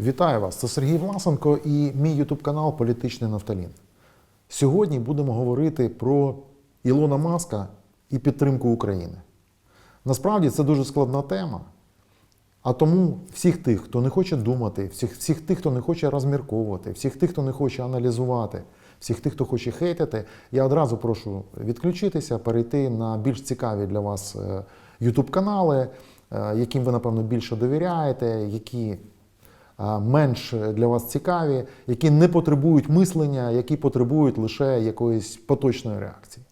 Вітаю вас! Це Сергій Власенко і мій ютуб канал Політичний Нафталін. Сьогодні будемо говорити про Ілона Маска і підтримку України. Насправді це дуже складна тема. А тому всіх тих, хто не хоче думати, всіх, всіх тих, хто не хоче розмірковувати, всіх тих, хто не хоче аналізувати, всіх тих, хто хоче хейтити, я одразу прошу відключитися, перейти на більш цікаві для вас YouTube канали, е, яким ви, напевно, більше довіряєте, які менш для вас цікаві, які не потребують мислення, які потребують лише якоїсь поточної реакції.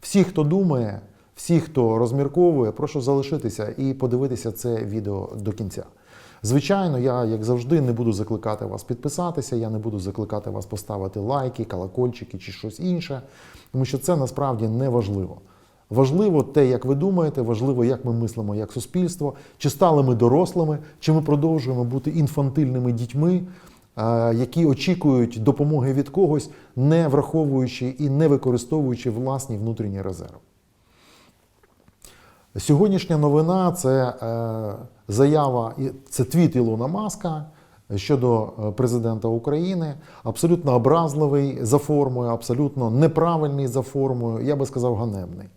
Всі, хто думає, всі, хто розмірковує, прошу залишитися і подивитися це відео до кінця. Звичайно, я, як завжди, не буду закликати вас підписатися, я не буду закликати вас поставити лайки, колокольчики чи щось інше, тому що це насправді не важливо. Важливо те, як ви думаєте, важливо, як ми мислимо як суспільство, чи стали ми дорослими, чи ми продовжуємо бути інфантильними дітьми, е, які очікують допомоги від когось, не враховуючи і не використовуючи власні внутрішні резерви. Сьогоднішня новина це е, заява, це твіт Ілона Маска щодо е, президента України. Абсолютно образливий за формою, абсолютно неправильний за формою, я би сказав, ганебний.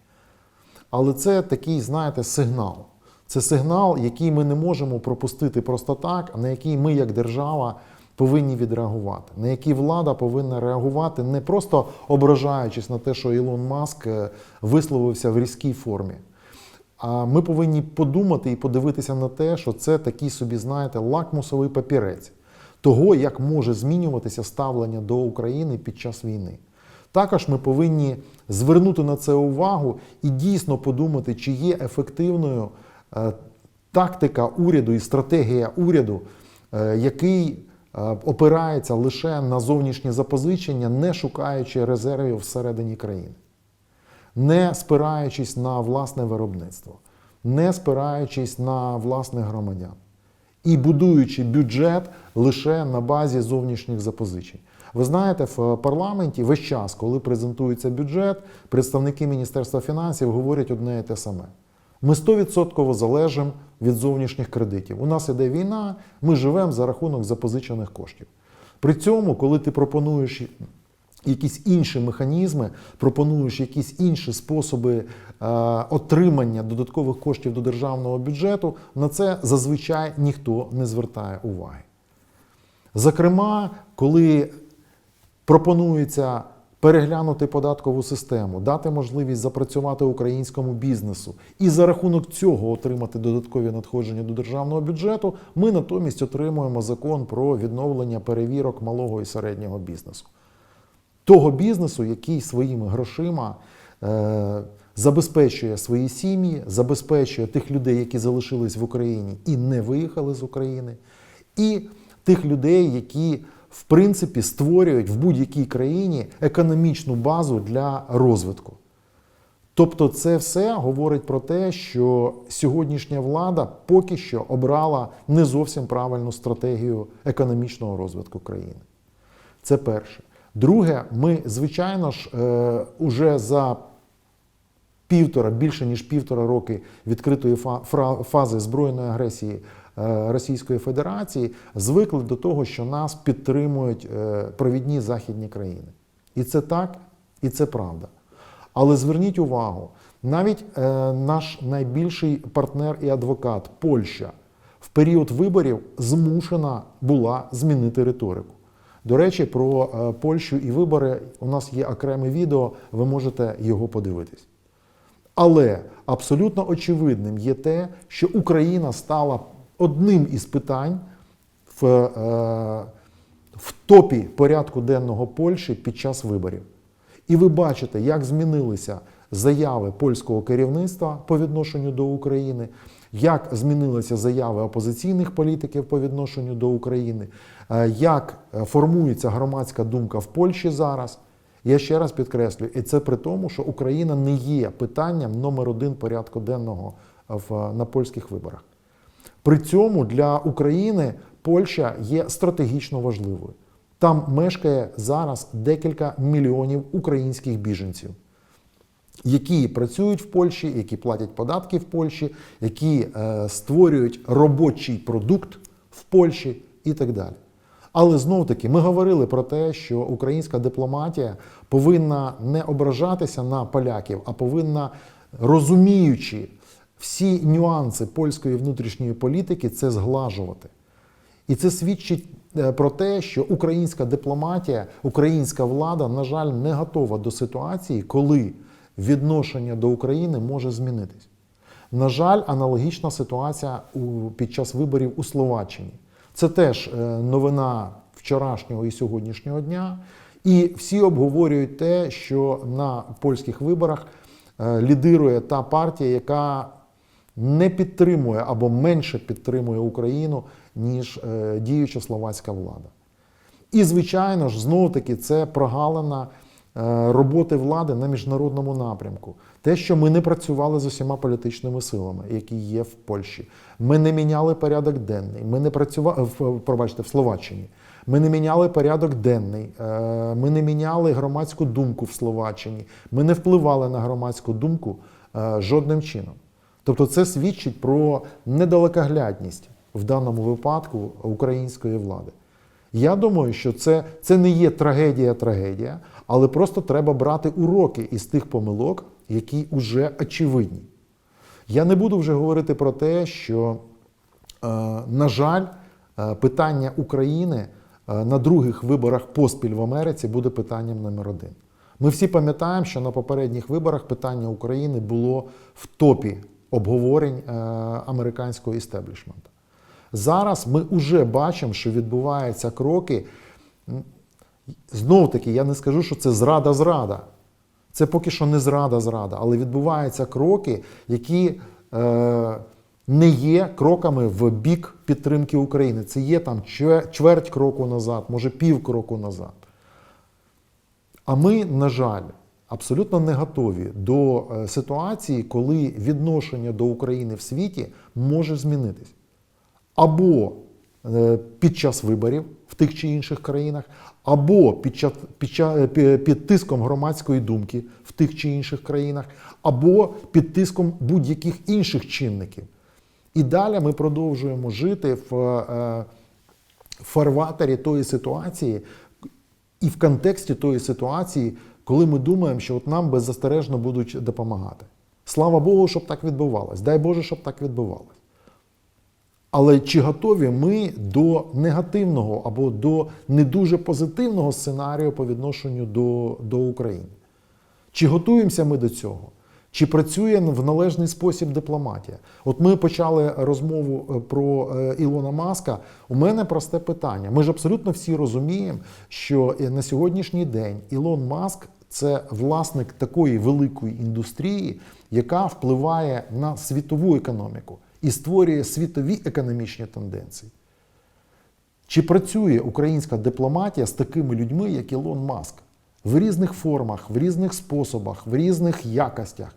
Але це такий, знаєте, сигнал. Це сигнал, який ми не можемо пропустити просто так, на який ми, як держава, повинні відреагувати, на який влада повинна реагувати, не просто ображаючись на те, що Ілон Маск е, висловився в різкій формі. А ми повинні подумати і подивитися на те, що це такий собі, знаєте, лакмусовий папірець того, як може змінюватися ставлення до України під час війни. Також ми повинні звернути на це увагу і дійсно подумати, чи є ефективною е, тактика уряду і стратегія уряду, е, який е, опирається лише на зовнішні запозичення, не шукаючи резервів всередині країни не спираючись на власне виробництво, не спираючись на власних громадян і будуючи бюджет лише на базі зовнішніх запозичень. Ви знаєте, в парламенті весь час, коли презентується бюджет, представники Міністерства фінансів говорять одне і те саме. Ми 100% залежимо від зовнішніх кредитів. У нас іде війна, ми живемо за рахунок запозичених коштів. При цьому, коли ти пропонуєш якісь інші механізми, пропонуєш якісь інші способи е, отримання додаткових коштів до державного бюджету, на це зазвичай ніхто не звертає уваги. Зокрема, коли пропонується переглянути податкову систему, дати можливість запрацювати українському бізнесу і за рахунок цього отримати додаткові надходження до державного бюджету, ми натомість отримуємо закон про відновлення перевірок малого і середнього бізнесу. Того бізнесу, який своїми грошима е, забезпечує свої сім'ї, забезпечує тих людей, які залишились в Україні і не виїхали з України, і тих людей, які в принципі створюють в будь-якій країні економічну базу для розвитку. Тобто, це все говорить про те, що сьогоднішня влада поки що обрала не зовсім правильну стратегію економічного розвитку країни. Це перше. Друге, ми, звичайно ж, е, уже за півтора, більше ніж півтора роки відкритої фази збройної агресії Російської Федерації звикли до того, що нас підтримують е, провідні західні країни. І це так, і це правда. Але зверніть увагу, навіть е, наш найбільший партнер і адвокат Польща в період виборів змушена була змінити риторику. До речі, про е, Польщу і вибори у нас є окреме відео, ви можете його подивитись. Але абсолютно очевидним є те, що Україна стала одним із питань в, е, в топі порядку денного Польщі під час виборів. І ви бачите, як змінилися заяви польського керівництва по відношенню до України, як змінилися заяви опозиційних політиків по відношенню до України, е, як е, формується громадська думка в Польщі зараз. Я ще раз підкреслюю, і це при тому, що Україна не є питанням номер один порядку денного в, на польських виборах. При цьому для України Польща є стратегічно важливою. Там мешкає зараз декілька мільйонів українських біженців, які працюють в Польщі, які платять податки в Польщі, які е, створюють робочий продукт в Польщі і так далі. Але знов таки ми говорили про те, що українська дипломатія повинна не ображатися на поляків, а повинна, розуміючи всі нюанси польської внутрішньої політики, це зглажувати. І це свідчить е, про те, що українська дипломатія, українська влада, на жаль, не готова до ситуації, коли відношення до України може змінитись. На жаль, аналогічна ситуація під час виборів у Словаччині. Це теж е, новина вчорашнього і сьогоднішнього дня. І всі обговорюють те, що на польських виборах е, лідирує та партія, яка не підтримує або менше підтримує Україну, ніж е, діюча словацька влада. І, звичайно ж, знову таки, це прогалина е, роботи влади на міжнародному напрямку. Те, що ми не працювали з усіма політичними силами, які є в Польщі. Ми не міняли порядок денний. Ми не працювали пробачте, в Словаччині. Ми не міняли порядок денний, е, ми не міняли громадську думку в Словаччині. Ми не впливали на громадську думку е, жодним чином. Тобто це свідчить про недалекоглядність в даному випадку української влади. Я думаю, що це, це не є трагедія-трагедія, але просто треба брати уроки із тих помилок, які вже очевидні. Я не буду вже говорити про те, що, е, на жаль, е, питання України е, на других виборах поспіль в Америці буде питанням номер один. Ми всі пам'ятаємо, що на попередніх виборах питання України було в топі обговорень е, американського істеблішменту. Зараз ми вже бачимо, що відбуваються кроки. Знов таки, я не скажу, що це зрада-зрада. Це поки що не зрада-зрада, але відбуваються кроки, які е, не є кроками в бік підтримки України. Це є там чверть кроку назад, може пів кроку назад. А ми, на жаль, абсолютно не готові до е, ситуації, коли відношення до України в світі може змінитись. Або е, під час виборів в тих чи інших країнах, або під, час, під, е, під тиском громадської думки в тих чи інших країнах, або під тиском будь-яких інших чинників. І далі ми продовжуємо жити в фарватері тої ситуації, і в контексті тої ситуації, коли ми думаємо, що от нам беззастережно будуть допомагати. Слава Богу, щоб так відбувалось. Дай Боже, щоб так відбувалось. Але чи готові ми до негативного або до не дуже позитивного сценарію по відношенню до, до України? Чи готуємося ми до цього? Чи працює в належний спосіб дипломатія? От ми почали розмову е, про е, Ілона Маска. У мене просте питання. Ми ж абсолютно всі розуміємо, що е, на сьогоднішній день Ілон Маск це власник такої великої індустрії, яка впливає на світову економіку і створює світові економічні тенденції. Чи працює українська дипломатія з такими людьми, як Ілон Маск? В різних формах, в різних способах, в різних якостях.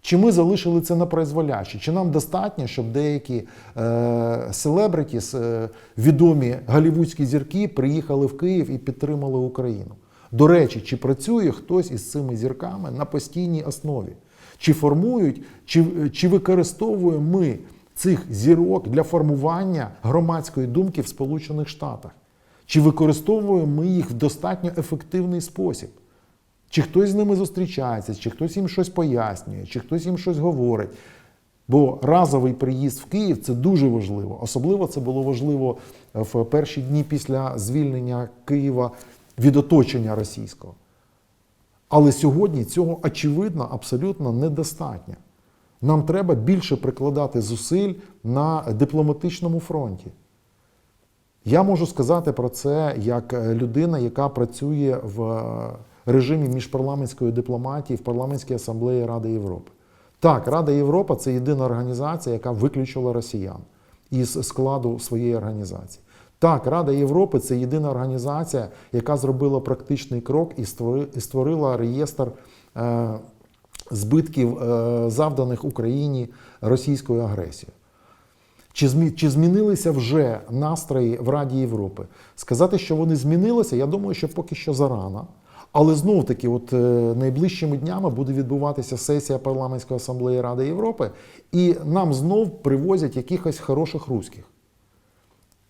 Чи ми залишили це на призволяще? Чи нам достатньо, щоб деякі е, селебритіс, е, відомі голівудські зірки, приїхали в Київ і підтримали Україну? До речі, чи працює хтось із цими зірками на постійній основі? Чи формують, чи, чи використовуємо ми цих зірок для формування громадської думки в Сполучених Штатах? Чи використовуємо ми їх в достатньо ефективний спосіб? Чи хтось з ними зустрічається, чи хтось їм щось пояснює, чи хтось їм щось говорить. Бо разовий приїзд в Київ це дуже важливо. Особливо це було важливо в перші дні після звільнення Києва від оточення російського. Але сьогодні цього очевидно абсолютно недостатньо. Нам треба більше прикладати зусиль на дипломатичному фронті. Я можу сказати про це як е, людина, яка працює в е, режимі міжпарламентської дипломатії в парламентській асамблеї Ради Європи. Так, Рада Європи це єдина організація, яка виключила росіян із складу своєї організації. Так, Рада Європи це єдина організація, яка зробила практичний крок і створила реєстр е, збитків, е, завданих Україні російською агресією. Чи, змі, чи змінилися вже настрої в Раді Європи? Сказати, що вони змінилися, я думаю, що поки що зарано. Але знов таки, от е, найближчими днями буде відбуватися сесія парламентської асамблеї Ради Європи, і нам знов привозять якихось хороших руських.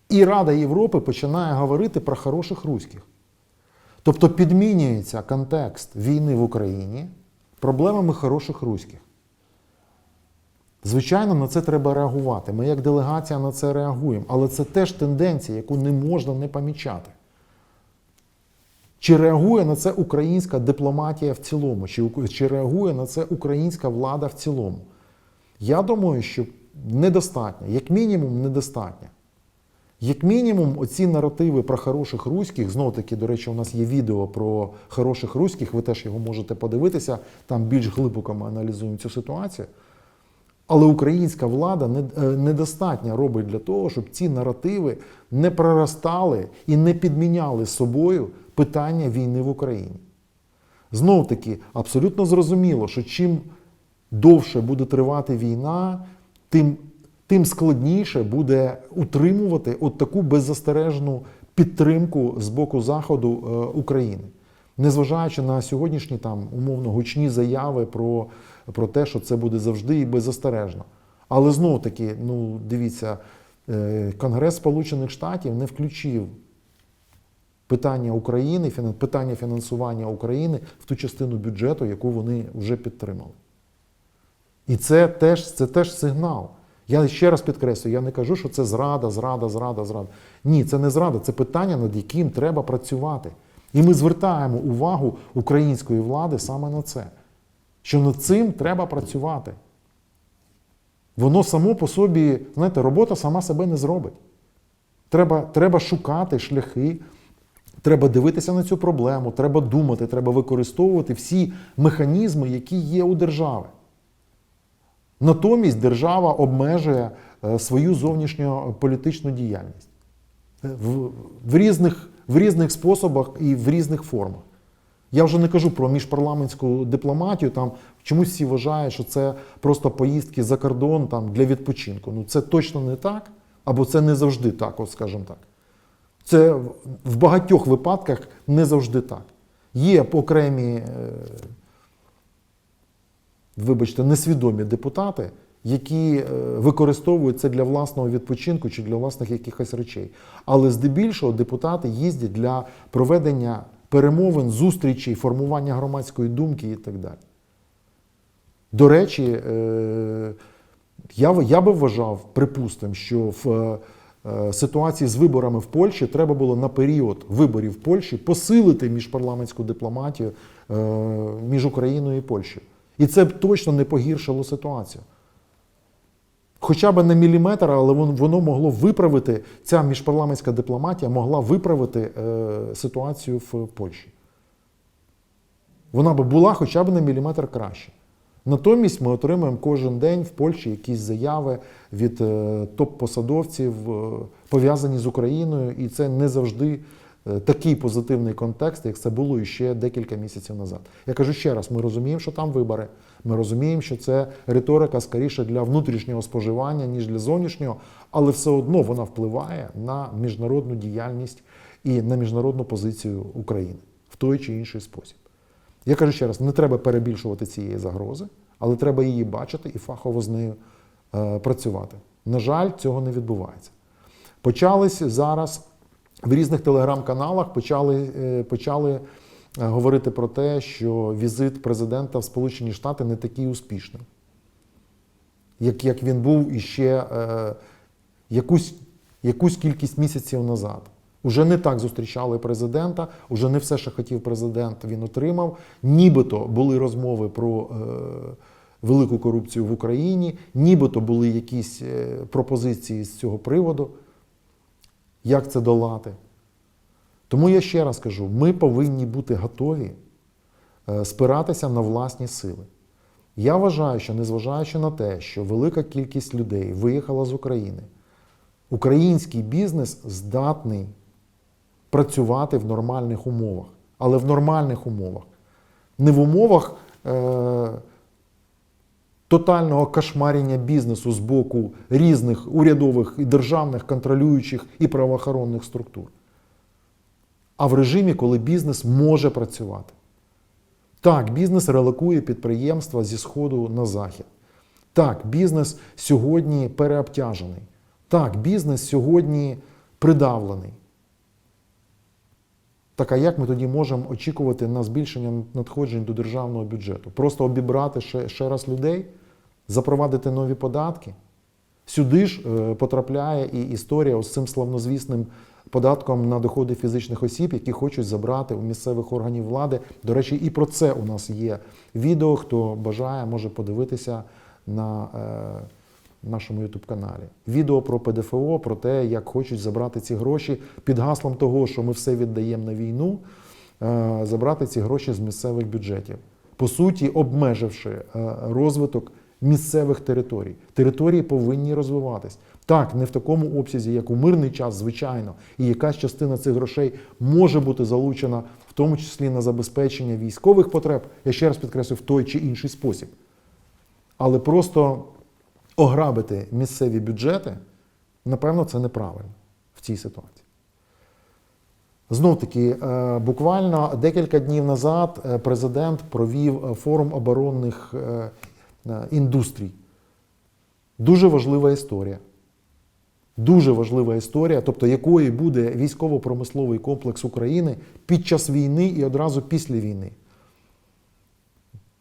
І Рада Європи починає говорити про хороших руських. Тобто підмінюється контекст війни в Україні проблемами хороших руських. Звичайно, на це треба реагувати. Ми як делегація на це реагуємо, але це теж тенденція, яку не можна не помічати. Чи реагує на це українська дипломатія в цілому, чи, чи реагує на це українська влада в цілому? Я думаю, що недостатньо, як мінімум, недостатньо. Як мінімум, оці наративи про хороших руських, знову таки, до речі, у нас є відео про хороших руських, ви теж його можете подивитися, там більш глибоко ми аналізуємо цю ситуацію. Але українська влада е, недостатньо робить для того, щоб ці наративи не проростали і не підміняли собою питання війни в Україні. Знов таки, абсолютно зрозуміло, що чим довше буде тривати війна, тим, тим складніше буде утримувати от таку беззастережну підтримку з боку Заходу е, України. Незважаючи на сьогоднішні там умовно гучні заяви про, про те, що це буде завжди і беззастережно. Але знов таки, ну дивіться, е, Конгрес Сполучених Штатів не включив питання України, питання фінансування України в ту частину бюджету, яку вони вже підтримали. І це теж, це теж сигнал. Я ще раз підкреслюю, я не кажу, що це зрада, зрада, зрада, зрада. Ні, це не зрада, це питання, над яким треба працювати. І ми звертаємо увагу української влади саме на це. Що над цим треба працювати. Воно само по собі, знаєте, робота сама себе не зробить. Треба, треба шукати шляхи, треба дивитися на цю проблему, треба думати, треба використовувати всі механізми, які є у держави. Натомість держава обмежує е, свою зовнішньополітичну діяльність Е, в, в, різних, в різних способах і в різних формах. Я вже не кажу про міжпарламентську дипломатію. Там чомусь всі вважають, що це просто поїздки за кордон там, для відпочинку. Ну це точно не так, або це не завжди так, от скажімо так. Це в- в багатьох випадках не завжди так. Є окремі, е, вибачте, несвідомі депутати, які е, використовують це для власного відпочинку чи для власних якихось речей. Але здебільшого депутати їздять для проведення перемовин, зустрічей, формування громадської думки і так далі. До речі, е, я, я би вважав, припустимо, що в е, ситуації з виборами в Польщі треба було на період виборів в Польщі посилити міжпарламентську дипломатію між Україною і Польщею. І це б точно не погіршило ситуацію. Хоча б на міліметр, але воно могло виправити, ця міжпарламентська дипломатія могла виправити е, ситуацію в Польщі. Вона би була хоча б на міліметр краще. Натомість ми отримуємо кожен день в Польщі якісь заяви від е, топ-посадовців, е, пов'язані з Україною, і це не завжди такий позитивний контекст, як це було ще декілька місяців назад. Я кажу ще раз: ми розуміємо, що там вибори. Ми розуміємо, що це риторика скоріше для внутрішнього споживання, ніж для зовнішнього, але все одно вона впливає на міжнародну діяльність і на міжнародну позицію України в той чи інший спосіб. Я кажу ще раз, не треба перебільшувати цієї загрози, але треба її бачити і фахово з нею е, працювати. На жаль, цього не відбувається. Почались зараз в різних телеграм-каналах почали, е, почали е, говорити про те, що візит президента в Сполучені Штати не такий успішний, як, як він був іще е, якусь, якусь кількість місяців назад. Уже не так зустрічали президента, уже не все, що хотів президент, він отримав. Нібито були розмови про е, велику корупцію в Україні, нібито були якісь е, пропозиції з цього приводу. Як це долати? Тому я ще раз кажу: ми повинні бути готові е, спиратися на власні сили. Я вважаю, що незважаючи на те, що велика кількість людей виїхала з України, український бізнес здатний працювати в нормальних умовах, але в нормальних умовах. Не в умовах е, тотального кошмарення бізнесу з боку різних урядових і державних контролюючих і правоохоронних структур, а в режимі, коли бізнес може працювати. Так, бізнес релокує підприємства зі сходу на захід. Так, бізнес сьогодні переобтяжений. Так, бізнес сьогодні придавлений. Так а як ми тоді можемо очікувати на збільшення надходжень до державного бюджету? Просто обібрати ще, ще раз людей, запровадити нові податки? Сюди ж е, потрапляє і історія з цим славнозвісним податком на доходи фізичних осіб, які хочуть забрати у місцевих органів влади. До речі, і про це у нас є відео. Хто бажає, може подивитися на е, нашому youtube каналі. Відео про ПДФО, про те, як хочуть забрати ці гроші під гаслом того, що ми все віддаємо на війну, е, забрати ці гроші з місцевих бюджетів. По суті, обмеживши розвиток місцевих територій. Території повинні розвиватись. Так, не в такому обсязі, як у мирний час, звичайно, і якась частина цих грошей може бути залучена, в тому числі на забезпечення військових потреб, я ще раз підкреслю, в той чи інший спосіб. Але просто ограбити місцеві бюджети, напевно, це неправильно в цій ситуації. Знов таки, е, буквально декілька днів назад е, президент провів е, форум оборонних індустрій. Дуже важлива історія. Дуже важлива історія, тобто якою буде військово-промисловий комплекс України під час війни і одразу після війни.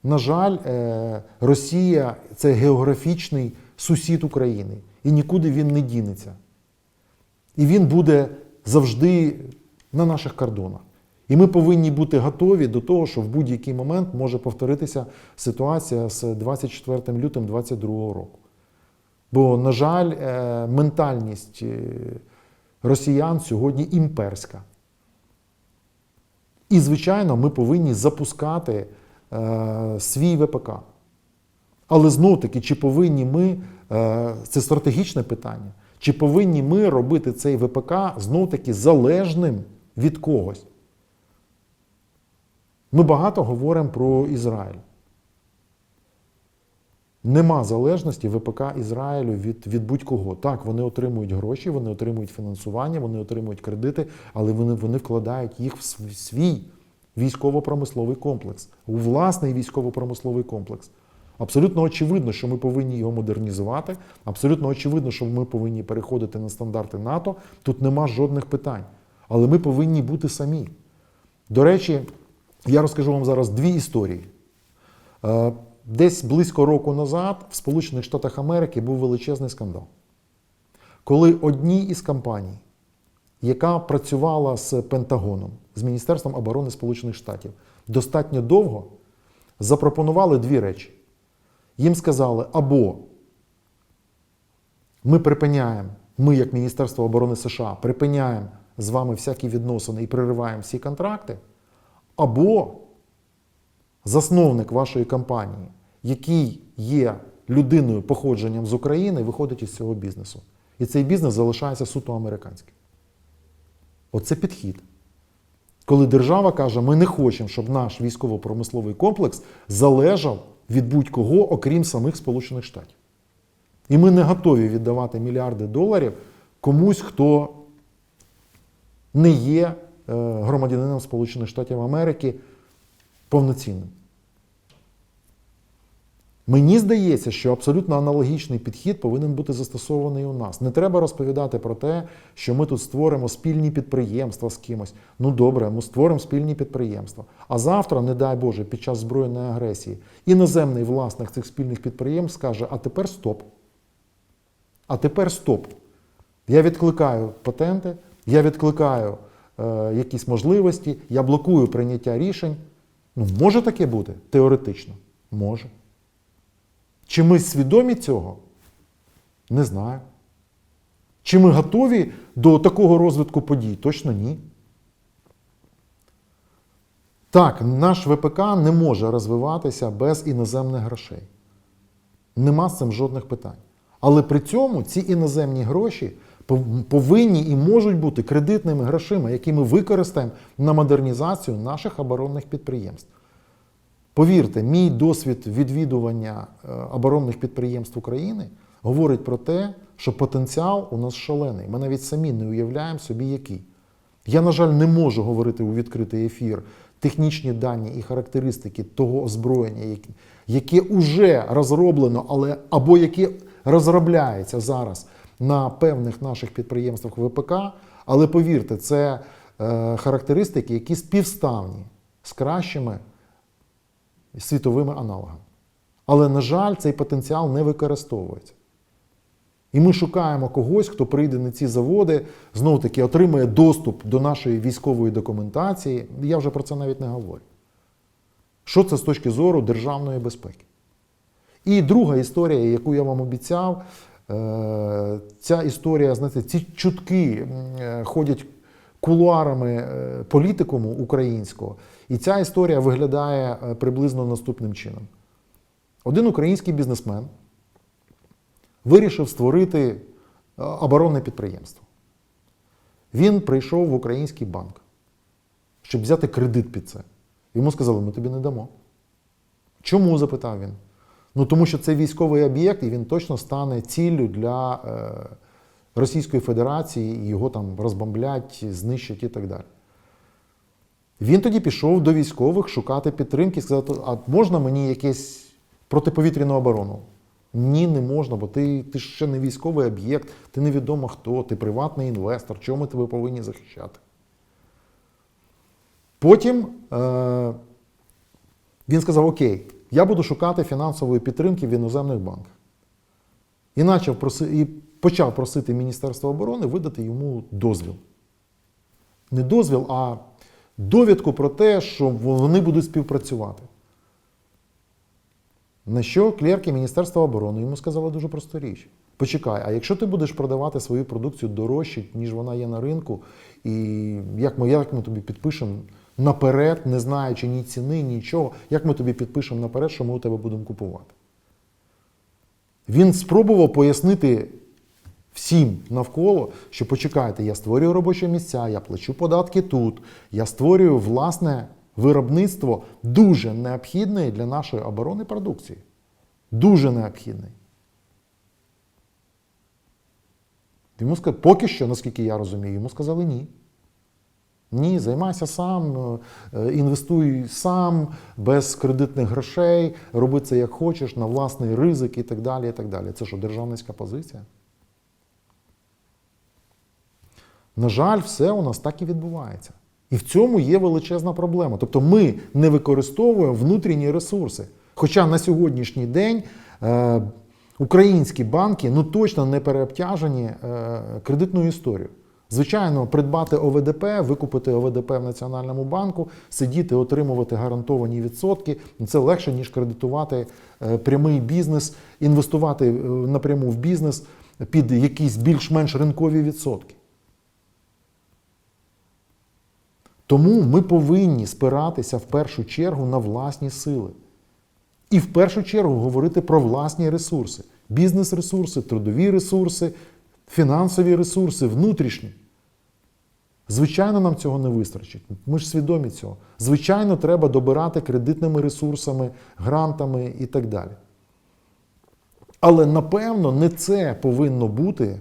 На жаль, е, Росія це географічний сусід України, і нікуди він не дінеться. І він буде завжди на наших кордонах. І ми повинні бути готові до того, що в будь-який момент може повторитися ситуація з 24 лютим 2022 року. Бо, на жаль, е, ментальність е, росіян сьогодні імперська. І, звичайно, ми повинні запускати е, свій ВПК. Але знов таки, чи повинні ми, це стратегічне питання, чи повинні ми робити цей ВПК знов таки залежним від когось? Ми багато говоримо про Ізраїль. Нема залежності ВПК Ізраїлю від, від будь-кого. Так, вони отримують гроші, вони отримують фінансування, вони отримують кредити, але вони, вони вкладають їх в свій військово-промисловий комплекс, у власний військово-промисловий комплекс. Абсолютно очевидно, що ми повинні його модернізувати. Абсолютно очевидно, що ми повинні переходити на стандарти НАТО. Тут нема жодних питань. Але ми повинні бути самі. До речі, я розкажу вам зараз дві історії. Е, Десь близько року назад в Сполучених Штатах Америки був величезний скандал. Коли одній із компаній, яка працювала з Пентагоном, з Міністерством оборони Сполучених Штатів, достатньо довго запропонували дві речі. Їм сказали, або ми припиняємо, ми, як Міністерство оборони США, припиняємо з вами всякі відносини і перериваємо всі контракти, або засновник вашої компанії, який є людиною походженням з України, виходить із цього бізнесу. І цей бізнес залишається суто американським. Оце підхід. Коли держава каже, ми не хочемо, щоб наш військово-промисловий комплекс залежав від будь-кого, окрім самих Сполучених Штатів. І ми не готові віддавати мільярди доларів комусь, хто не є громадянином Сполучених Штатів Америки повноцінним. Мені здається, що абсолютно аналогічний підхід повинен бути застосований у нас. Не треба розповідати про те, що ми тут створимо спільні підприємства з кимось. Ну добре, ми створимо спільні підприємства. А завтра, не дай Боже, під час збройної агресії іноземний власник цих спільних підприємств скаже: а тепер стоп. А тепер стоп. Я відкликаю патенти, я відкликаю е, якісь можливості, я блокую прийняття рішень. Ну, може таке бути? Теоретично. Може. Чи ми свідомі цього? Не знаю. Чи ми готові до такого розвитку подій? Точно ні. Так, наш ВПК не може розвиватися без іноземних грошей. Нема з цим жодних питань. Але при цьому ці іноземні гроші повинні і можуть бути кредитними грошима, які ми використаємо на модернізацію наших оборонних підприємств. Повірте, мій досвід відвідування е, оборонних підприємств України говорить про те, що потенціал у нас шалений. Ми навіть самі не уявляємо собі, який. Я, на жаль, не можу говорити у відкритий ефір технічні дані і характеристики того озброєння, яке- вже розроблено, але або яке розробляється зараз на певних наших підприємствах ВПК, але повірте, це е, характеристики, які співставні з кращими світовими аналогами. Але, на жаль, цей потенціал не використовується. І ми шукаємо когось, хто прийде на ці заводи, знову таки отримає доступ до нашої військової документації. Я вже про це навіть не говорю. Що це з точки зору державної безпеки? І друга історія, яку я вам обіцяв, ця історія, знаєте, ці чутки е, ходять кулуарами е, політикуму українського. І ця історія виглядає е, приблизно наступним чином. Один український бізнесмен вирішив створити е, оборонне підприємство. Він прийшов в український банк, щоб взяти кредит під це. Йому сказали, ми тобі не дамо. Чому? запитав він. Ну тому що це військовий об'єкт, і він точно стане ціллю для е, Російської Федерації, і його там розбомблять, знищать і так далі. Він тоді пішов до військових шукати підтримки, сказати, а можна мені якесь протиповітряну оборону? Ні, не можна, бо ти, ти ще не військовий об'єкт, ти невідомо хто, ти приватний інвестор, чому ми тебе повинні захищати? Потім е, він сказав: Окей, я буду шукати фінансової підтримки в іноземних банках. І, почав проси, і почав просити Міністерство оборони видати йому дозвіл. Не дозвіл, а довідку про те, що вони будуть співпрацювати. На що клерки Міністерства оборони йому сказали дуже просту річ. Почекай, а якщо ти будеш продавати свою продукцію дорожче, ніж вона є на ринку, і як ми, як ми тобі підпишемо наперед, не знаючи ні ціни, нічого, як ми тобі підпишемо наперед, що ми у тебе будемо купувати? Він спробував пояснити всім навколо, що почекайте, я створюю робочі місця, я плачу податки тут, я створюю власне виробництво дуже необхідної для нашої оборони продукції. Дуже необхідний. Йому сказали, поки що, наскільки я розумію, йому сказали ні. Ні, займайся сам, е, інвестуй сам, без кредитних грошей, роби це як хочеш, на власний ризик і так далі. і так далі. Це що, державницька позиція? На жаль, все у нас так і відбувається. І в цьому є величезна проблема. Тобто ми не використовуємо внутрішні ресурси. Хоча на сьогоднішній день е, українські банки ну точно не переобтяжені е, кредитною історією. Звичайно, придбати ОВДП, викупити ОВДП в Національному банку, сидіти, отримувати гарантовані відсотки це легше, ніж кредитувати е, прямий бізнес, інвестувати е, напряму в бізнес під якісь більш-менш ринкові відсотки. Тому ми повинні спиратися в першу чергу на власні сили. І в першу чергу говорити про власні ресурси: бізнес-ресурси, трудові ресурси, фінансові ресурси, внутрішні. Звичайно, нам цього не вистачить. Ми ж свідомі цього. Звичайно, треба добирати кредитними ресурсами, грантами і так далі. Але напевно не це повинно бути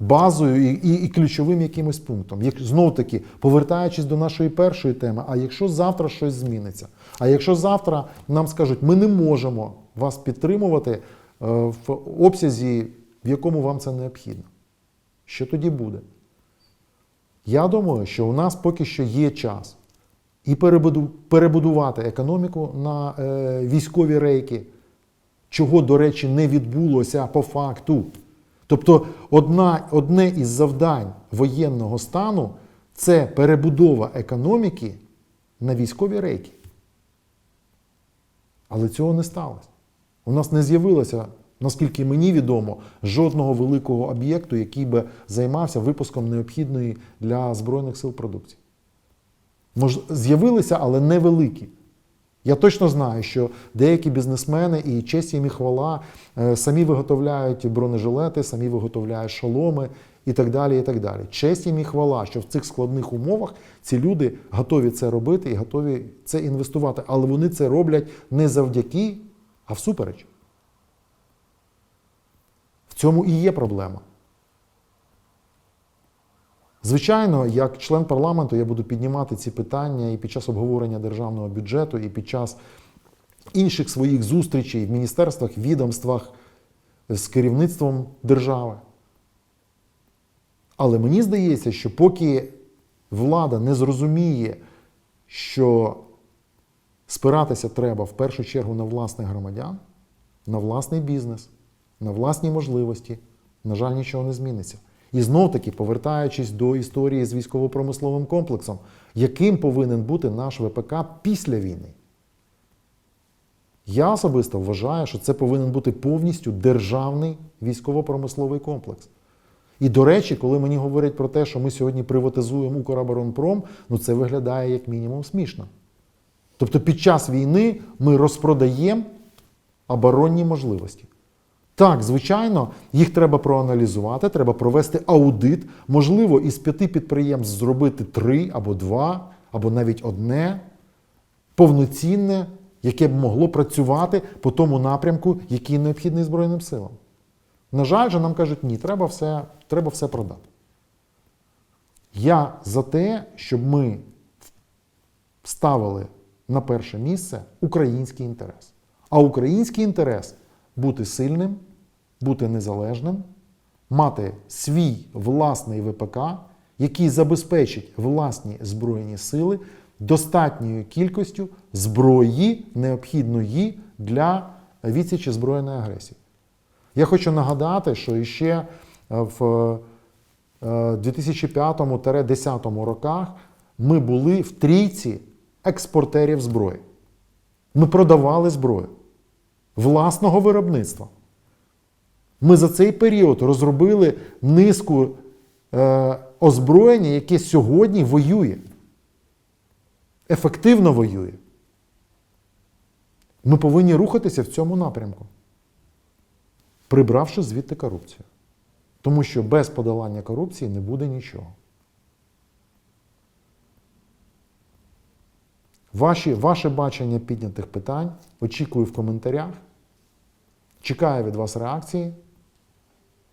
базою і, і, і ключовим якимось пунктом. Як знов таки, повертаючись до нашої першої теми, а якщо завтра щось зміниться, а якщо завтра нам скажуть, ми не можемо вас підтримувати е, в обсязі, в якому вам це необхідно, що тоді буде? Я думаю, що у нас поки що є час і перебудувати економіку на е, військові рейки, чого, до речі, не відбулося по факту. Тобто, одна, одне із завдань воєнного стану це перебудова економіки на військові рейки. Але цього не сталося. У нас не з'явилося, наскільки мені відомо, жодного великого об'єкту, який би займався випуском необхідної для Збройних сил продукції. Мож, з'явилися, але невеликі. Я точно знаю, що деякі бізнесмени і честь їм і хвала е, самі виготовляють бронежилети, самі виготовляють шоломи і так далі. і так далі. Честь їм і хвала, що в цих складних умовах ці люди готові це робити і готові це інвестувати. Але вони це роблять не завдяки, а всупереч. Цьому і є проблема. Звичайно, як член парламенту я буду піднімати ці питання і під час обговорення державного бюджету, і під час інших своїх зустрічей в міністерствах, відомствах, з керівництвом держави. Але мені здається, що поки влада не зрозуміє, що спиратися треба в першу чергу на власних громадян, на власний бізнес, на власні можливості, на жаль, нічого не зміниться. І знов таки, повертаючись до історії з військово-промисловим комплексом, яким повинен бути наш ВПК після війни? Я особисто вважаю, що це повинен бути повністю державний військово-промисловий комплекс. І до речі, коли мені говорять про те, що ми сьогодні приватизуємо Укроборонпром, ну це виглядає як мінімум смішно. Тобто під час війни ми розпродаємо оборонні можливості. Так, звичайно, їх треба проаналізувати, треба провести аудит, можливо, із п'яти підприємств зробити три або два, або навіть одне повноцінне, яке б могло працювати по тому напрямку, який необхідний Збройним силам. На жаль, же нам кажуть, ні, треба все, треба все продати. Я за те, щоб ми ставили на перше місце український інтерес. А український інтерес бути сильним, бути незалежним, мати свій власний ВПК, який забезпечить власні збройні сили достатньою кількістю зброї, необхідної для відсічі збройної агресії. Я хочу нагадати, що іще в е, 2005-2010 роках ми були в трійці експортерів зброї. Ми продавали зброю власного виробництва. Ми за цей період розробили низку е, озброєння, яке сьогодні воює, ефективно воює. Ми повинні рухатися в цьому напрямку, прибравши звідти корупцію. Тому що без подолання корупції не буде нічого. Ваші, ваше бачення піднятих питань очікую в коментарях. Чекаю від вас реакції.